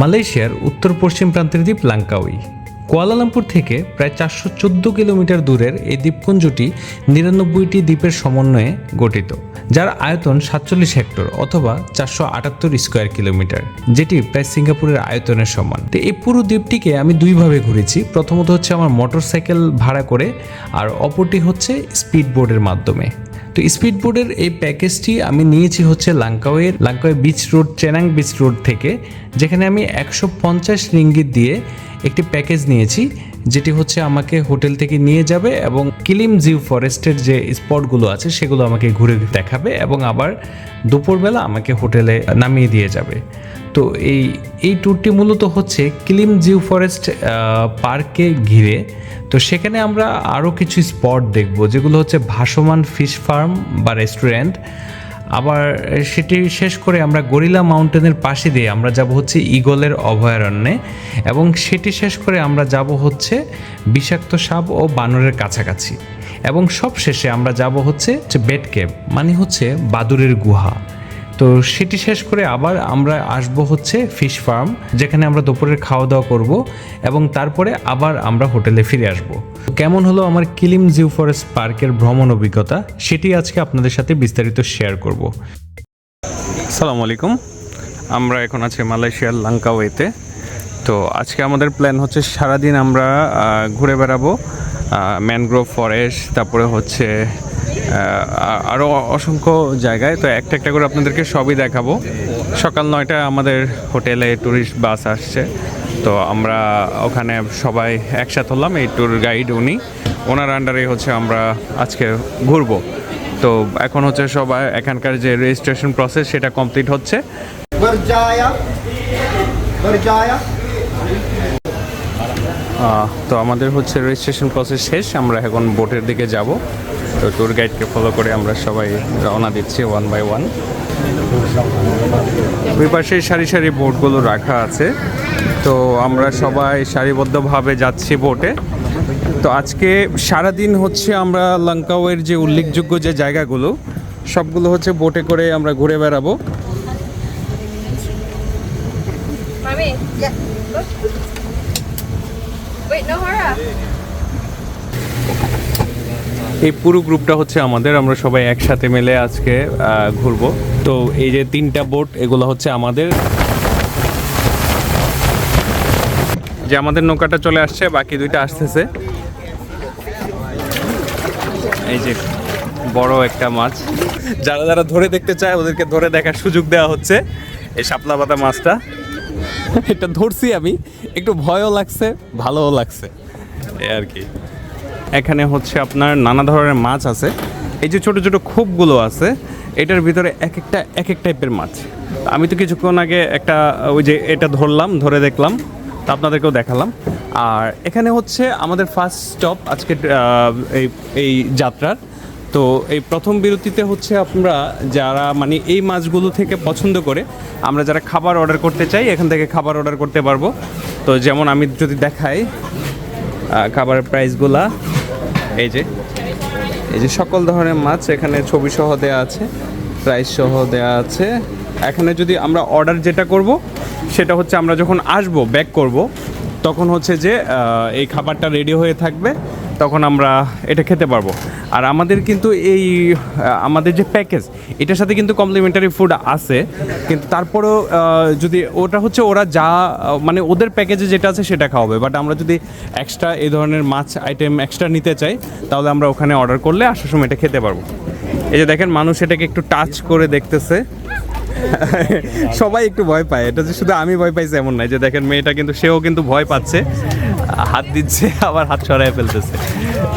মালয়েশিয়ার উত্তর পশ্চিম প্রান্তের দ্বীপ লাঙ্কাউই। কুয়ালালামপুর থেকে প্রায় চারশো চোদ্দ কিলোমিটার দূরের এই দ্বীপপুঞ্জটি নিরানব্বইটি দ্বীপের সমন্বয়ে গঠিত, যার আয়তন সাতচল্লিশ হেক্টর অথবা চারশো আটাত্তর স্কোয়ার কিলোমিটার, যেটি প্রায় সিঙ্গাপুরের আয়তনের সমান। তো এই পুরো দ্বীপটিকে আমি দুইভাবে ঘুরেছি। প্রথমত হচ্ছে আমার মোটরসাইকেল ভাড়া করে, আর অপরটি হচ্ছে স্পিড বোর্ডের মাধ্যমে। তো স্পিড বোর্ডের এই প্যাকেজটি আমি নিয়েছি হচ্ছে লাঙ্কাওয়ের Langkawi beach road Cenang beach road থেকে, যেখানে আমি একশো পঞ্চাশ রিঙ্গিত দিয়ে একটি প্যাকেজ নিয়েছি, যেটি হচ্ছে আমাকে হোটেল থেকে নিয়ে যাবে এবং কিলিম জিউ ফরেস্টের যে স্পটগুলো আছে, সেগুলো আমাকে ঘুরে দেখাবে এবং আবার দুপুরবেলা আমাকে হোটেলে নামিয়ে দিয়ে যাবে। তো এই এই ট্যুরটি মূলত হচ্ছে কিলিম জিউ ফরেস্ট পার্কে ঘিরে। তো সেখানে আমরা আরও কিছু স্পট দেখব, যেগুলো হচ্ছে ভাসমান ফিশ ফার্ম বা রেস্টুরেন্ট আবার সেটি শেষ করে আমরা গরিলা মাউন্টেনের পাশে দিয়ে আমরা যাব হচ্ছে ইগলের অভয়ারণ্যে। এবং সেটি শেষ করে আমরা যাব হচ্ছে বিষাক্ত সাপ ও বানরের কাছাকাছি। এবং সব শেষে আমরা যাব হচ্ছে বেড কেভ মানে হচ্ছে বাদুরের গুহা। তো সেটি শেষ করে আবার আমরা আসব হচ্ছে ফিশ ফার্ম যেখানে আমরা দুপুরের খাওয়া দাওয়া করব এবং তারপরে আবার আমরা হোটেলে ফিরে আসব। কেমন হলো আমার কিলিম জিউ ফরেস্ট পার্কের ভ্রমণ অভিজ্ঞতা? সেটি আজকে আপনাদের সাথে বিস্তারিত শেয়ার করব। সালাম আলাইকুম। আমরা এখন আছি মালয়েশিয়ার লাঙ্কাওয়েতে। তো আজকে আমাদের প্ল্যান হচ্ছে সারাদিন আমরা ঘুরে বেড়াবো ম্যানগ্রোভ ফরেস্ট তারপরে হচ্ছে আরও অসংখ্য জায়গায়। তো একটা একটা করে আপনাদেরকে সবই দেখাবো। সকাল নয়টায় আমাদের হোটেলে ট্যুরিস্ট বাস আসছে। তো আমরা ওখানে সবাই একসাথে হলাম, এই ট্যুর গাইড উনি। ওনার আন্ডারে হচ্ছে আমরা আজকে ঘুরবো। তো এখন হচ্ছে সবাই, এখানকার যে রেজিস্ট্রেশন প্রসেস সেটা কমপ্লিট হচ্ছে। তো আমাদের হচ্ছে রেজিস্ট্রেশন প্রসেস শেষ, আমরা এখন বোটের দিকে যাব। তো ট্যুর গাইডকে ফলো করে আমরা সবাই রওনা দিচ্ছি ওয়ান বাই ওয়ান ওই পাশে সারি সারি বোটগুলো রাখা আছে। তো আমরা সবাই সারিবদ্ধভাবে যাচ্ছি বোটে তো আজকে সারাদিন হচ্ছে আমরা লঙ্কাওয়ের যে উল্লেখযোগ্য যে জায়গাগুলো, সবগুলো হচ্ছে বোটে করে আমরা ঘুরে বেড়াবো Mami. Ya. Wait, no horror. এই পুরো গ্রুপটা হচ্ছে আমাদের আমরা সবাই একসাথে মিলে আজকে ঘুরবো। তো এই যে তিনটা বোট এগুলো হচ্ছে আমাদের। যে আমাদের নৌকাটা চলে আসছে বাকি দুইটা আসতেছে। এই যে বড় একটা মাছ। যারা যারা ধরে দেখতে চায় ওদেরকে ধরে দেখার সুযোগ দেওয়া হচ্ছে এই শাপলা পাতা মাছটা। এটা ধরছি আমি। একটু ভয়ও লাগছে, ভালোও লাগছে। এই আর কি। এখানে হচ্ছে আপনার নানা ধরনের মাছ আছে। এই যে ছোট ছোট খোপগুলো আছে, এটার ভিতরে এক একটা এক এক টাইপের মাছ। আমি তো কিছুক্ষণ আগে একটা, ওই যে এটা ধরলাম, ধরে দেখলাম, তা আপনাদেরকেও দেখালাম। আর এখানে হচ্ছে আমাদের ফার্স্ট স্টপ আজকে এই এই যাত্রার। তো এই প্রথম বিরতিতে হচ্ছে আমরা যারা মানে এই মাছগুলো থেকে পছন্দ করে, আমরা যারা খাবার অর্ডার করতে চাই, এখান থেকে খাবার অর্ডার করতে পারব। তো যেমন আমি যদি দেখাই খাবারের প্রাইসগুলা এই যে এই যে সকল ধরনের মাছ এখানে ছবি সহ দেওয়া আছে প্রাইস সহ দেওয়া আছে। এখানে যদি আমরা অর্ডার যেটা করব, সেটা হচ্ছে আমরা যখন আসব ব্যাক করব, তখন হচ্ছে যে এই খাবারটা রেডি হয়ে থাকবে। তখন আমরা এটা খেতে পারব। আর আমাদের কিন্তু এই আমাদের যে প্যাকেজ এটার সাথে কিন্তু কমপ্লিমেন্টারি ফুড আছে। কিন্তু তারপরেও যদি ওটা হচ্ছে ওরা যা মানে ওদের প্যাকেজে যেটা আছে সেটা খাওয়াবে। বাট আমরা যদি এক্সট্রা এই ধরনের মাছ আইটেম এক্সট্রা নিতে চাই, তাহলে আমরা ওখানে অর্ডার করলে আসার সময় এটা খেতে পারব। এই যে দেখেন, মানুষ এটাকে একটু টাচ করে দেখতেছে। সবাই একটু ভয় পায়। এটা যে শুধু আমি ভয় পাইছি এমন নাই যে দেখেন, মেয়েটা কিন্তু, সেও কিন্তু ভয় পাচ্ছে। হাত দিচ্ছে, আবার হাত সরাই ফেলতেছে।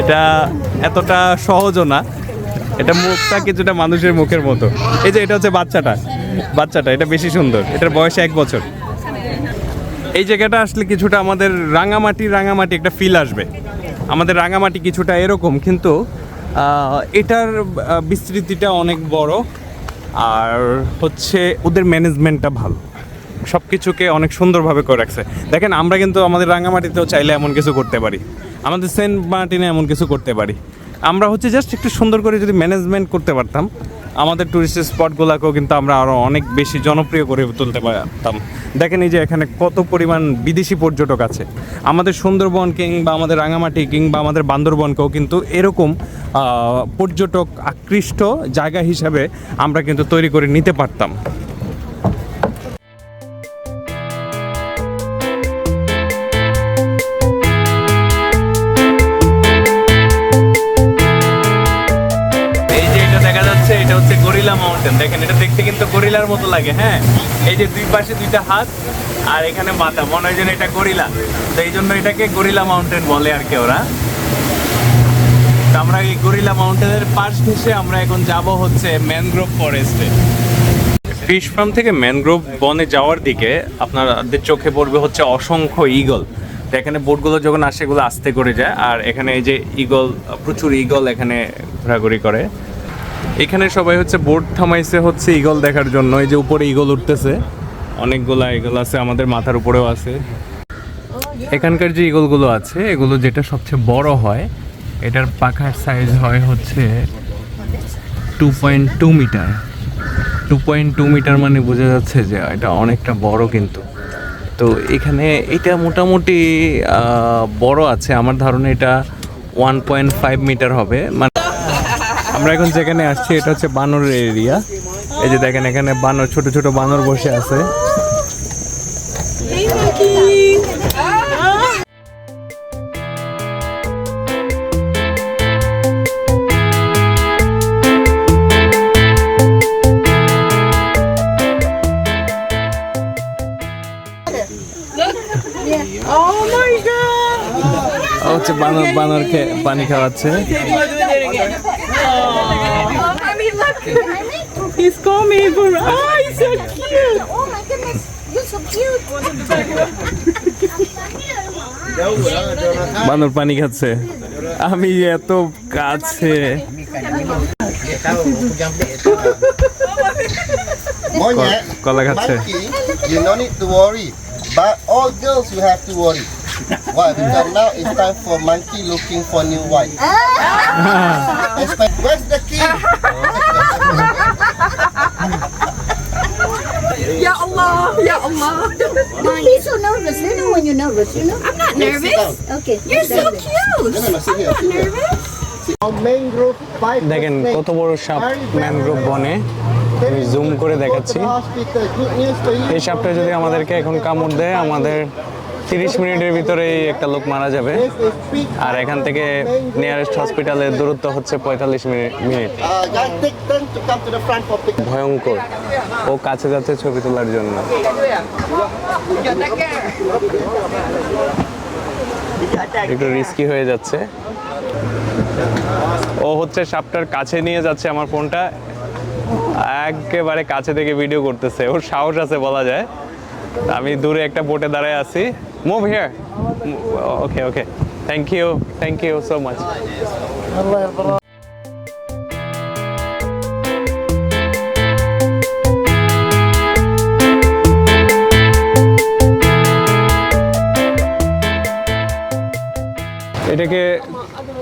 এটা এতটা সহজও না। এটা মুখটা কিছুটা মানুষের মুখের মতো। এই যে এটা হচ্ছে বাচ্চাটা। বাচ্চাটা, এটা বেশি সুন্দর। এটার বয়স এক বছর। এই জায়গাটা আসলে কিছুটা আমাদের রাঙামাটি রাঙামাটি একটা ফিল আসবে। আমাদের রাঙামাটি কিছুটা এরকম, কিন্তু এটার বিস্তৃতিটা অনেক বড়। আর হচ্ছে ওদের ম্যানেজমেন্টটা ভালো। সব কিছুকে অনেক সুন্দরভাবে করে রাখছে। দেখেন, আমরা কিন্তু আমাদের রাঙামাটিতেও চাইলে এমন কিছু করতে পারি। আমাদের সেন্ট মার্টিনে এমন কিছু করতে পারি। আমরা হচ্ছে জাস্ট একটু সুন্দর করে যদি ম্যানেজমেন্ট করতে পারতাম, আমাদের টুরিস্ট স্পটগুলোকেও কিন্তু আমরা আরও অনেক বেশি জনপ্রিয় করে তুলতে পারতাম। দেখেন, এই যে এখানে কত পরিমাণ বিদেশি পর্যটক আছে। আমাদের সুন্দরবন কিংবা আমাদের রাঙামাটি কিংবা আমাদের বান্দরবনকেও কিন্তু এরকম পর্যটক আকৃষ্ট জায়গা হিসাবে আমরা কিন্তু তৈরি করে নিতে পারতাম। লাগে হ্যাঁ? এই যে দুই পাশে দুইটা হাত আর এখানে মাথা, মনে হয় যেন এটা গরিলা। তো এই জন্য এটাকে গরিলা মাউন্টেন বলে আর কি ওরা। আমরা এই গরিলা মাউন্টেনের পাশ ঘেসে আমরা এখন যাব হচ্ছে ম্যানগ্রোভ ফরেস্টে। ফিশ ফার্ম থেকে ম্যানগ্রোভ বনে যাওয়ার দিকে আপনাদের চোখে পড়বে হচ্ছে অসংখ্য ঈগল তো এখানে বোটগুলো যখন আসে, এগুলো আস্তে করে যায়। আর এখানে এই যে ঈগল প্রচুর ঈগল এখানে ঘোরাঘুরি করে। এখানে সবাই হচ্ছে বোর্ড থামাইছে হচ্ছে ঈগল দেখার জন্য। এই যে উপরে ঈগল উঠতেছে, অনেকগুলা ঈগল আছে, আমাদের মাথার উপরেও আছে। এখানকার যে ঈগলগুলো আছে, এগুলো যেটা সবচেয়ে বড় হয়, এটার পাখার সাইজ হয় হচ্ছে two point two metre two point two metre মানে বোঝা যাচ্ছে যে এটা অনেকটা বড় কিন্তু। তো এখানে এটা মোটামুটি বড় আছে। আমার ধারণা এটা ওয়ান পয়েন্ট ফাইভ মিটার হবে। মানে আমরা এখন যেখানে আসছি, এটা হচ্ছে বানরের এরিয়া। এই যে দেখেন, এখানে বানর, ছোট ছোট বানর বসে আছে। হচ্ছে বানর বানরকে পানি খাওয়াচ্ছে বানর পানি খাচ্ছে আমি এত কাছে কলা খাচ্ছে But all girls will have to. Why? Because now it's time for monkey looking for new wife. Expect, where's the key? Ya Allah. Ya Allah. Don't be so nervous. You know when you're nervous, you know? I'm not nervous. Okay. You're so cute. No, no, no, sit here. Sit here. Our mangrove fiber দেখেন কত বড় সাপ mangrove বনে আমি zoom করে দেখাচ্ছি. এই সাপটা যদি আমাদেরকে এখন কামড় দেয় আমাদের তিরিশ মিনিটের ভিতরেই একটা লোক মারা যাবে। আর এখান থেকে নিয়ারেস্ট হসপিটালের দূরত্ব হচ্ছে পঁয়তাল্লিশ মিনিট. ভয়ঙ্কর। ও কাছে যাচ্ছে ছবি তোলার জন্য। একটু রিস্কি হয়ে যাচ্ছে। ও হচ্ছে সাপটার কাছে নিয়ে যাচ্ছে আমার ফোনটা। একেবারে কাছে থেকে ভিডিও করতেছে। ওর সাহস আছে বলা যায়। আমি দূরে একটা বোটে দাঁড়ায় আছি। Move here okay okay thank you thank you so much এটাকে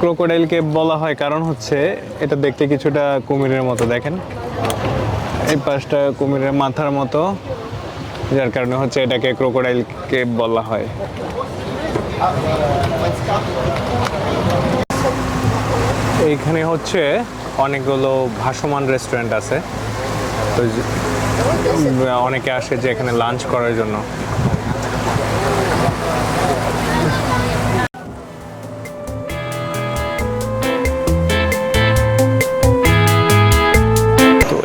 ক্রোকোডাইলকে বলা হয়, কারণ হচ্ছে এটা দেখতে কিছুটা কুমিরের মতো, দেখেন? এই পাশটা কুমিরের মাথার মতো। যার কারণে হচ্ছে এটাকে ক্রোকোডাইল কেপ বলা হয়। এইখানে হচ্ছে অনেকগুলো ভাসমান রেস্টুরেন্ট আছে। তো অনেকে আসে যে এখানে লাঞ্চ করার জন্য।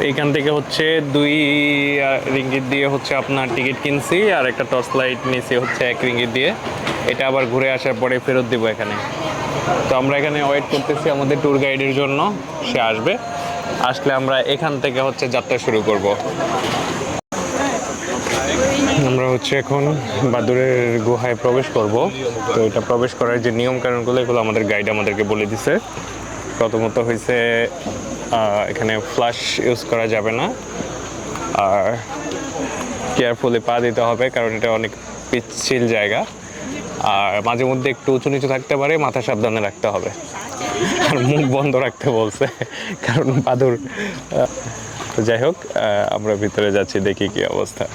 এখান থেকে হচ্ছে দুই রিঙ্গিত দিয়ে হচ্ছে আপনার টিকিট কিনছি, আর একটা টর্চ লাইট নিয়েছি হচ্ছে এক রিঙ্গিত দিয়ে। এটা আবার ঘুরে আসার পরে ফেরত দিব এখানে। তো আমরা এখানে ওয়েট করতেছি আমাদের ট্যুর গাইডের জন্য, সে আসবে। আসলে আমরা এখান থেকে হচ্ছে যাত্রা শুরু করব। আমরা হচ্ছে এখন বাদুরের গুহায় প্রবেশ করব। তো এটা প্রবেশ করার যে নিয়ম কানুনগুলো এগুলো আমাদের গাইড আমাদেরকে বলে দিছে। প্রথমত হয়েছে এখানে ফ্লাশ ইউজ করা যাবে না। আর কেয়ারফুলি পা দিতে হবে, কারণ এটা অনেক পিচ্ছিল জায়গা। আর মাঝে মধ্যে একটু উঁচু নিচু থাকতে পারে, মাথা সাবধানে রাখতে হবে। আর মুখ বন্ধ রাখতে বলছে, কারণ বাদুর তো যাই হোক আমরা ভিতরে যাচ্ছি, দেখি কি অবস্থা।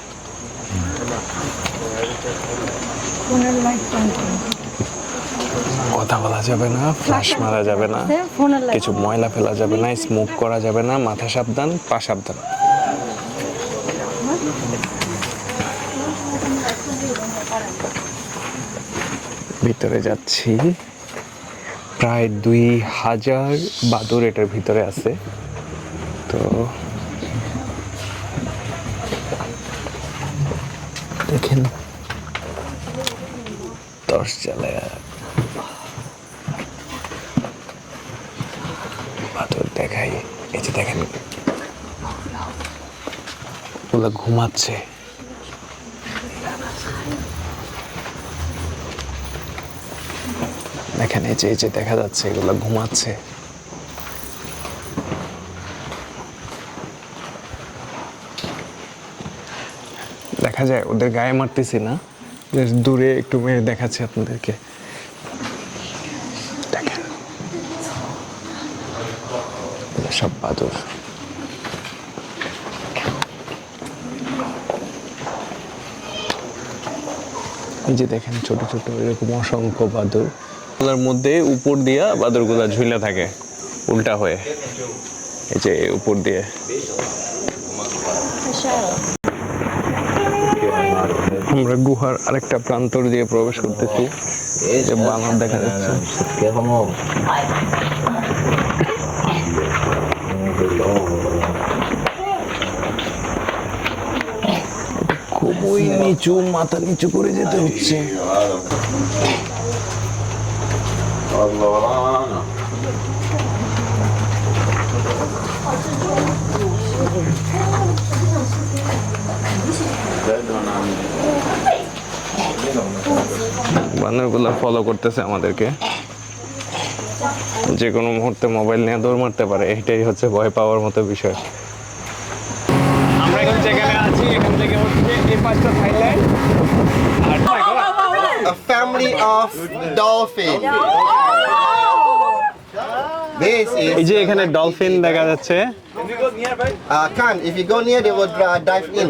কথা বলা যাবে না ফ্লাশ মারা যাবে না কিছু ময়লা ফেলা যাবে না স্মোক করা যাবে না মাথা সাবধান পা সাবধান। ভিতরে যাচ্ছি। প্রায় দুই হাজার বাদুর এটার ভিতরে আছে। তো দেখেন দশ জ্বালায় বাদর দেখাই এই যে দেখেন। ওগুলো ঘুমাচ্ছে। দেখেন, এই যে এই যে, দেখা যাচ্ছে, এগুলো ঘুমাচ্ছে। দেখা যায়, ওদের গায়ে মারতেছি না। দূরে একটু মেরে দেখাচ্ছি আপনাদেরকে। দেখেন। সব বাদুর। এই যে দেখেন ছোট ছোট এরকম অসংখ্য বাদুর। ওগুলোর মধ্যে উপর দিয়া বাদুরগুলা ঝুলে থাকে, উল্টা হয়ে। এই যে উপর দিয়ে। আমরা গুহার আরেকটা প্রান্তর দিয়ে প্রবেশ করতেছি। এই যে বানর দেখা যাচ্ছে। খুবই নিচু মাথা নিচু করে যেতে হচ্ছে। বানরগুলো ফলো করতেছে আমাদেরকে। যে কোনো মুহূর্তে মোবাইল নিয়ে দৌড় মারতে পারে এটাই হচ্ছে ভয় পাওয়ার মতো বিষয়। হচ্ছে এই পাঁচটা Thailand A family of dolphin. This এই is যে এখানে ডলফিন দেখা যাচ্ছে uh, can if you go near they will uh, dive in.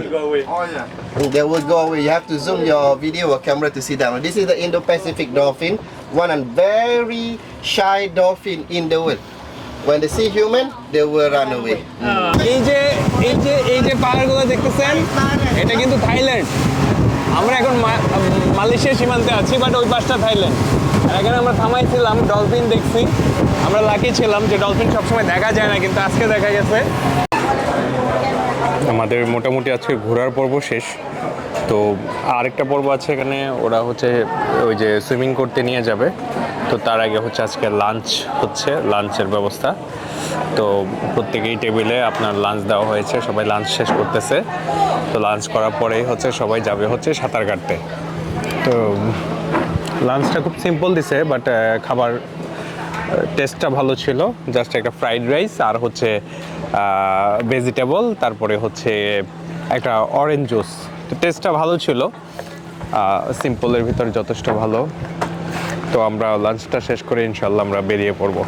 They will go away. You have to zoom your video or camera to see that one. This is the Indo-Pacific dolphin, one and very shy dolphin in the world. When they see human, they will run away. এই যে এই যে এই যে পাহাড়গুলো দেখতেছেন, এটা কিন্তু থাইল্যান্ড। আমরা এখন মালয়েশিয়া সীমান্তে আছি বাট ওই পাশটা থাইল্যান্ড। আর এখানে আমরা থামাইছিলাম ডলফিন দেখছি। আমরা লাকি ছিলাম যে ডলফিন সবসময় দেখা যায় না, কিন্তু আজকে দেখা গেছে। আমাদের মোটামুটি আজকে ঘোরার পর্ব শেষ। তো আরেকটা পর্ব আছে এখানে, ওরা হচ্ছে ওই যে সুইমিং করতে নিয়ে যাবে। তো তার আগে হচ্ছে আজকে লাঞ্চ হচ্ছে লাঞ্চের ব্যবস্থা। তো প্রত্যেকেই টেবিলে আপনার লাঞ্চ দেওয়া হয়েছে, সবাই লাঞ্চ শেষ করতেছে। তো লাঞ্চ করার পরেই হচ্ছে সবাই যাবে হচ্ছে সাঁতার কাটতে। তো লাঞ্চটা খুব সিম্পল দিছে বাট খাবার টেস্টটা ভালো ছিল। জাস্ট একটা ফ্রাইড রাইস আর হচ্ছে ভেজিটেবল তারপরে হচ্ছে একটা অরেঞ্জ জুস তো টেস্টটা ভালো ছিল। সিম্পলের ভিতর যথেষ্ট ভালো। তো আমরা লাঞ্চটা শেষ করে ইনশাল্লাহ আমরা বেরিয়ে পড়ব।